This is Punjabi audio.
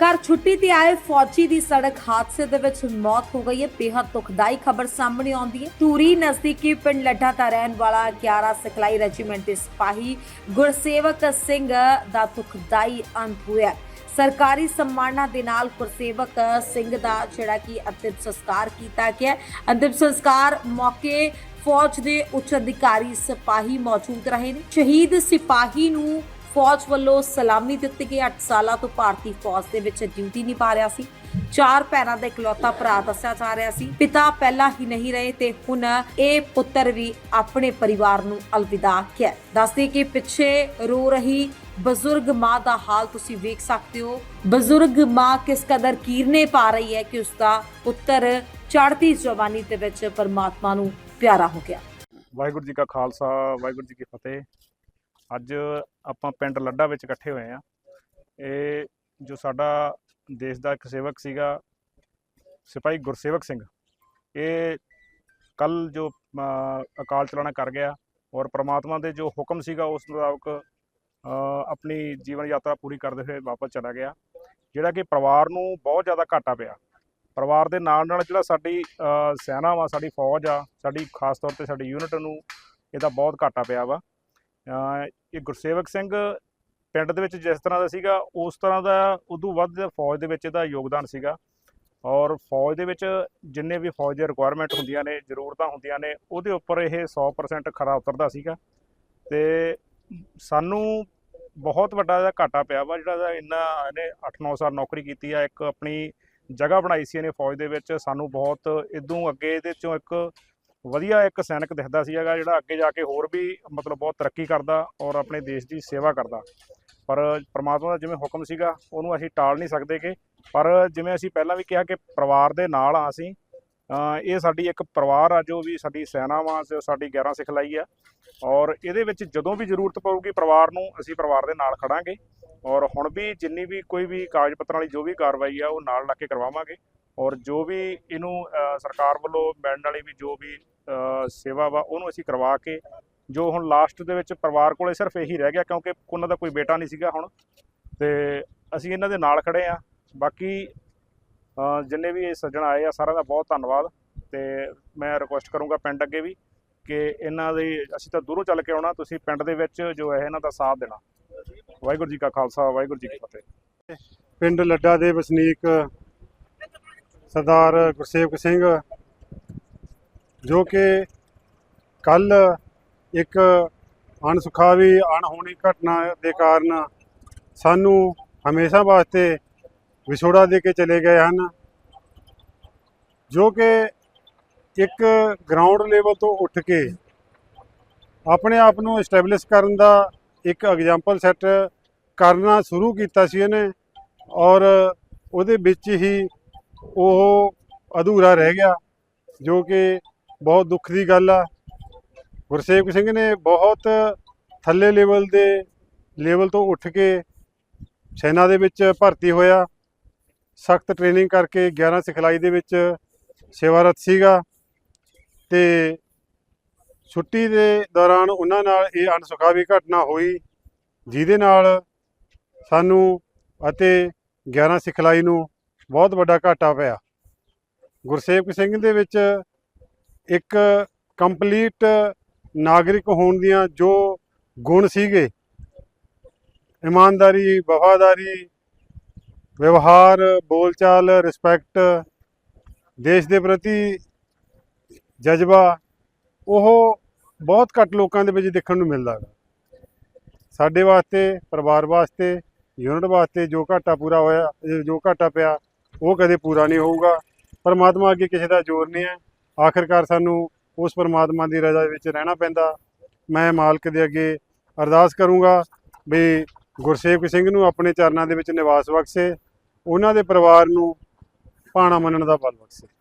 ਘਰ ਛੁੱਟੀ ਤੇ ਆਏ ਫੌਜੀ ਦੀ ਸੜਕ ਹਾਦਸੇ ਦੇ ਵਿੱਚ ਮੌਤ ਹੋ ਗਈ ਹੈ। ਬੇਹੱਦ ਦੁਖਦਾਈ ਖਬਰ ਸਾਹਮਣੇ ਆਉਂਦੀ ਹੈ। ਧੂਰੀ ਨਜ਼ਦੀਕੀ ਪਿੰਡ ਲੱਡਾ ਦਾ ਰਹਿਣ ਵਾਲਾ 11 ਸਿਖਲਾਈ ਰੈਜੀਮੈਂਟ ਦੇ ਸਿਪਾਹੀ ਗੁਰਸੇਵਕ ਸਿੰਘ ਦਾ ਦੁਖਦਾਈ ਅੰਤ ਹੋਇਆ। ਸਰਕਾਰੀ ਸਨਮਾਨਾਂ ਦੇ ਨਾਲ ਗੁਰਸੇਵਕ ਸਿੰਘ ਦਾ ਜਿਹੜਾ ਕਿ ਅੰਤਿਮ ਸੰਸਕਾਰ ਕੀਤਾ ਗਿਆ ਅੰਤਿਮ ਸੰਸਕਾਰ ਮੌਕੇ ਫੌਜ ਦੇ ਉੱਚ ਅਧਿਕਾਰੀ ਸਿਪਾਹੀ ਮੌਜੂਦ ਰਹੇ ਨੇ। ਸ਼ਹੀਦ ਸਿਪਾਹੀ ਨੂੰ ਫੌਜ ਵੱਲੋਂ ਸਲਾਮੀ ਦਿੱਤੀ ਗਈ 8 ਸਾਲਾਂ ਤੋਂ ਭਾਰਤੀ ਫੌਜ ਦੇ ਵਿੱਚ ਡਿਊਟੀ ਨਿਭਾ ਰਿਹਾ ਸੀ। ਚਾਰ ਭੈਣਾਂ ਦਾ ਇਕਲੌਤਾ ਭਰਾ ਦੱਸਿਆ ਜਾ ਰਿਹਾ ਸੀ। ਪਿਤਾ ਪਹਿਲਾਂ ਹੀ ਨਹੀਂ ਰਹੇ ਤੇ ਹੁਣ ਇਹ ਪੁੱਤਰ ਵੀ ਆਪਣੇ ਪਰਿਵਾਰ ਨੂੰ ਅਲਵਿਦਾ ਕਿਹਾ ਦੱਸਦੇ ਕਿ ਪਿੱਛੇ ਰੋ ਰਹੀ ਬਜ਼ੁਰਗ ਮਾਂ ਦਾ ਹਾਲ ਤੁਸੀਂ ਵੇਖ ਸਕਦੇ ਹੋ। ਬਜ਼ੁਰਗ ਮਾਂ ਕਿਸ ਕਦਰ ਕੀਰਨੇ ਪਾ ਰਹੀ ਹੈ ਕਿ ਉਸ ਦਾ ਪੁੱਤਰ ਚੜ੍ਹਦੀ ਜਵਾਨੀ ਦੇ ਵਿੱਚ ਪਰਮਾਤਮਾ ਨੂੰ ਪਿਆਰਾ ਹੋ ਗਿਆ। ਵਾਹਿਗੁਰੂ ਜੀ ਕਾ ਖਾਲਸਾ, ਵਾਹਿਗੁਰੂ ਜੀ ਕੀ ਫਤਿਹ। ਅੱਜ ਆਪਾਂ ਪਿੰਡ ਲੱਡਾ ਵਿੱਚ ਇਕੱਠੇ ਹੋਏ ਆ ਇਹ ਜੋ ਸਾਡਾ ਦੇਸ਼ ਦਾ ਇੱਕ ਸੇਵਕ ਸੀਗਾ, ਸਿਪਾਹੀ ਗੁਰਸੇਵਕ ਸਿੰਘ, ਇਹ ਕੱਲ ਜੋ ਅਕਾਲ ਚਲਾਣਾ ਕਰ ਗਿਆ ਔਰ ਪ੍ਰਮਾਤਮਾ ਦੇ ਜੋ ਹੁਕਮ ਸੀਗਾ, ਉਸ ਮੁਤਾਬਕ ਆਪਣੀ ਜੀਵਨ ਯਾਤਰਾ ਪੂਰੀ ਕਰਦੇ ਹੋਏ ਵਾਪਸ ਚਲਾ ਗਿਆ। ਜਿਹੜਾ ਕਿ ਪਰਿਵਾਰ ਨੂੰ ਬਹੁਤ ਜ਼ਿਆਦਾ ਘਾਟਾ ਪਿਆ। ਪਰਿਵਾਰ ਦੇ ਨਾਲ ਨਾਲ ਜਿਹੜਾ ਸਾਡੀ ਸੈਨਾ ਵਾ, ਸਾਡੀ ਫੌਜ ਆ, ਸਾਡੀ ਖਾਸ ਤੌਰ ਤੇ ਸਾਡੀ ਯੂਨਿਟ ਨੂੰ ਇਹਦਾ ਬਹੁਤ ਘਾਟਾ ਪਿਆ ਵਾ। ਇਹ ਗੁਰਸੇਵਕ ਸਿੰਘ ਪਿੰਡ ਦੇ ਵਿੱਚ ਜਿਸ ਤਰ੍ਹਾਂ ਦਾ ਸੀਗਾ, ਉਸ ਤਰ੍ਹਾਂ ਦਾ ਉਦੋਂ ਵੱਧ ਫੌਜ ਦੇ ਵਿੱਚ ਇਹਦਾ ਯੋਗਦਾਨ ਸੀਗਾ। ਔਰ ਫੌਜ ਦੇ ਵਿੱਚ ਜਿੰਨੇ ਵੀ ਫੌਜ ਦੇ ਰਿਕੁਆਇਰਮੈਂਟ ਹੁੰਦੀਆਂ ਨੇ, ਜ਼ਰੂਰਤਾਂ ਹੁੰਦੀਆਂ ਨੇ, ਉਹਦੇ ਉੱਪਰ ਇਹ 100% ਖਰਾ ਉਤਰਦਾ ਸੀਗਾ। ਤੇ ਸਾਨੂੰ ਬਹੁਤ ਵੱਡਾ ਇਹਦਾ ਘਾਟਾ ਪਿਆ ਵਾ, ਜਿਹੜਾ ਇਹਦਾ ਇੰਨਾ ਇਹਨੇ 8-9 ਸਾਲ ਨੌਕਰੀ ਕੀਤੀ ਆ, ਇੱਕ ਆਪਣੀ ਜਗ੍ਹਾ ਬਣਾਈ ਸੀ ਇਹਨੇ ਫੌਜ ਦੇ ਵਿੱਚ। ਸਾਨੂੰ ਬਹੁਤ ਇਦੋਂ ਅੱਗੇ ਇਹਦੇ ਚੋਂ ਇੱਕ ਵਧੀਆ ਇੱਕ ਸੈਨਿਕ ਦਿਖਦਾ ਸੀ ਹੈਗਾ ਜਿਹੜਾ ਅੱਗੇ ਜਾ ਕੇ ਹੋਰ ਵੀ ਮਤਲਬ ਬਹੁਤ ਤਰੱਕੀ ਕਰਦਾ ਔਰ ਆਪਣੇ ਦੇਸ਼ ਦੀ ਸੇਵਾ ਕਰਦਾ। ਪਰ ਪ੍ਰਮਾਤਮਾ ਦਾ ਜਿਵੇਂ ਹੁਕਮ ਸੀਗਾ, ਉਹਨੂੰ ਅਸੀਂ ਟਾਲ ਨਹੀਂ ਸਕਦੇ ਕਿ, ਪਰ ਜਿਵੇਂ ਅਸੀਂ ਪਹਿਲਾਂ ਵੀ ਕਿਹਾ ਕਿ ਪਰਿਵਾਰ ਦੇ ਨਾਲ ਆ ਅਸੀਂ ਇਹ ਸਾਡੀ ਇੱਕ ਪਰਿਵਾਰ ਆ ਜੋ ਵੀ ਸਾਡੀ ਸੈਨਾ ਵਾ ਸਾਡੀ 11 ਸਿਖਲਾਈ ਆ। ਔਰ ਇਹਦੇ ਵਿੱਚ ਜਦੋਂ ਵੀ ਜ਼ਰੂਰਤ ਪਊਗੀ ਪਰਿਵਾਰ ਨੂੰ, ਅਸੀਂ ਪਰਿਵਾਰ ਦੇ ਨਾਲ ਖੜਾਂਗੇ। ਔਰ ਹੁਣ ਵੀ ਜਿੰਨੀ ਵੀ ਕੋਈ ਵੀ ਕਾਗਜ਼ ਪੱਤਰਾਂ ਵਾਲੀ ਜੋ ਵੀ ਕਾਰਵਾਈ ਆ, ਉਹ ਨਾਲ ਲਾ ਕੇ ਕਰਵਾਵਾਂਗੇ। ਔਰ ਜੋ ਵੀ ਇਹਨੂੰ ਸਰਕਾਰ ਵੱਲੋਂ ਮਿਲਣ ਵਾਲੀ ਵੀ ਜੋ ਵੀ ਸੇਵਾ ਵਾ, ਉਹਨੂੰ ਅਸੀਂ ਕਰਵਾ ਕੇ ਜੋ ਹੁਣ ਲਾਸਟ ਦੇ ਵਿੱਚ ਪਰਿਵਾਰ ਕੋਲੇ ਸਿਰਫ ਇਹੀ ਰਹਿ ਗਿਆ ਕਿਉਂਕਿ ਉਹਨਾਂ ਦਾ ਕੋਈ ਬੇਟਾ ਨਹੀਂ ਸੀਗਾ ਹੁਣ। ਤੇ ਅਸੀਂ ਇਹਨਾਂ ਦੇ ਨਾਲ ਖੜੇ ਆ। ਬਾਕੀ ਜਿੰਨੇ ਵੀ ਇਹ ਸੱਜਣ ਆਏ ਆ ਸਾਰਿਆਂ ਦਾ ਬਹੁਤ ਧੰਨਵਾਦ। ਤੇ ਮੈਂ ਰਿਕੁਐਸਟ ਕਰੂੰਗਾ ਪਿੰਡ ਅੱਗੇ ਵੀ ਕਿ ਇਹਨਾਂ ਦੇ, ਅਸੀਂ ਤਾਂ ਦੂਰੋਂ ਚੱਲ ਕੇ ਆਉਣਾ, ਤੁਸੀਂ ਪਿੰਡ ਦੇ ਵਿੱਚ ਜੋ ਹੈ ਇਹਨਾਂ ਦਾ ਸਾਥ ਦੇਣਾ। ਵਾਹਿਗੁਰੂ ਜੀ ਕਾ ਖਾਲਸਾ, ਵਾਹਿਗੁਰੂ ਜੀ ਕੀ ਫਤਿਹ। ਪਿੰਡ ਲੱਡਾ ਦੇ ਵਸਨੀਕ ਸਰਦਾਰ ਗੁਰਸੇਵਕ ਸਿੰਘ, ਜੋ ਕਿ ਕੱਲ ਇੱਕ ਅਣਸੁਖਾਵੀ, ਅਣਹੋਣੀ ਘਟਨਾ ਦੇ ਕਾਰਨ ਸਾਨੂੰ ਹਮੇਸ਼ਾ ਵਾਸਤੇ ਵਿਛੋੜਾ ਦੇ ਕੇ ਚਲੇ ਗਏ ਹਨ, ਜੋ ਕਿ ਇੱਕ ਗਰਾਊਂਡ ਲੈਵਲ ਤੋਂ ਉੱਠ ਕੇ ਆਪਣੇ ਆਪ ਨੂੰ ਐਸਟੈਬਲਿਸ਼ ਕਰਨ ਦਾ ਇੱਕ ਐਗਜ਼ਾਮਪਲ ਸੈੱਟ ਕਰਨਾ ਸ਼ੁਰੂ ਕੀਤਾ ਸੀ ਇਹਨੇ ਔਰ ਉਹਦੇ ਵਿੱਚ ਹੀ ਉਹ ਅਧੂਰਾ ਰਹਿ ਗਿਆ, ਜੋ ਕਿ ਬਹੁਤ ਦੁੱਖ ਦੀ ਗੱਲ ਆ। ਗੁਰਸੇਵਕ ਸਿੰਘ ਨੇ ਬਹੁਤ ਥੱਲੇ ਲੈਵਲ ਦੇ ਲੈਵਲ ਤੋਂ ਉੱਠ ਕੇ ਸੈਨਾ ਦੇ ਵਿੱਚ ਭਰਤੀ ਹੋਇਆ। ਸਖਤ ਟ੍ਰੇਨਿੰਗ ਕਰਕੇ 11 ਸਿਖਲਾਈ ਦੇ ਵਿੱਚ ਸੇਵਾਰਤ ਸੀਗਾ ਤੇ ਛੁੱਟੀ ਦੇ ਦੌਰਾਨ ਉਹਨਾਂ ਨਾਲ ਇਹ ਅਣਸੁਖਾਵੀ ਘਟਨਾ ਹੋਈ, ਜਿਹਦੇ ਨਾਲ ਸਾਨੂੰ ਅਤੇ 11 ਸਿਖਲਾਈ ਨੂੰ ਬਹੁਤ ਵੱਡਾ ਘਾਟਾ ਪਿਆ। ਗੁਰਸੇਵਕ ਸਿੰਘ ਦੇ ਵਿੱਚ ਇੱਕ ਕੰਪਲੀਟ ਨਾਗਰਿਕ ਹੋਣ ਦੀਆਂ ਜੋ ਗੁਣ ਸੀਗੇ, ਇਮਾਨਦਾਰੀ, ਵਫਾਦਾਰੀ, ਵਿਵਹਾਰ, ਬੋਲਚਾਲ ਰਿਸਪੈਕਟ ਦੇਸ਼ ਦੇ ਪ੍ਰਤੀ ਜਜ਼ਬਾ, ਉਹ ਬਹੁਤ ਘੱਟ ਲੋਕਾਂ ਦੇ ਵਿੱਚ ਦੇਖਣ ਨੂੰ ਮਿਲਦਾ ਹੈ ਸਾਡੇ ਵਾਸਤੇ, ਪਰਿਵਾਰ ਵਾਸਤੇ ਯੂਨਿਟ ਵਾਸਤੇ ਜੋ ਘਾਟਾ ਪੂਰਾ ਹੋਇਆ, ਜੋ ਘਾਟਾ ਪਿਆ ਉਹ ਕਦੇ ਪੂਰਾ ਨਹੀਂ ਹੋਊਗਾ। ਪਰਮਾਤਮਾ ਅੱਗੇ ਕਿਸੇ ਦਾ ਜ਼ੋਰ ਨਹੀਂ ਹੈ। ਆਖਿਰਕਾਰ ਸਾਨੂੰ ਉਸ ਪਰਮਾਤਮਾ ਦੀ ਰਜ਼ਾ ਵਿੱਚ ਰਹਿਣਾ ਪੈਂਦਾ। ਮੈਂ ਮਾਲਕ ਦੇ ਅੱਗੇ ਅਰਦਾਸ ਕਰੂੰਗਾ ਵੀ ਗੁਰਸੇਵਕ ਸਿੰਘ ਨੂੰ ਆਪਣੇ ਚਰਨਾਂ ਦੇ ਵਿੱਚ ਨਿਵਾਸ ਬਖਸ਼ੇ। ਉਹਨਾਂ ਦੇ ਪਰਿਵਾਰ ਨੂੰ ਭਾਣਾ ਮੰਨਣ ਦਾ ਬਲ ਬਖਸ਼ੇ।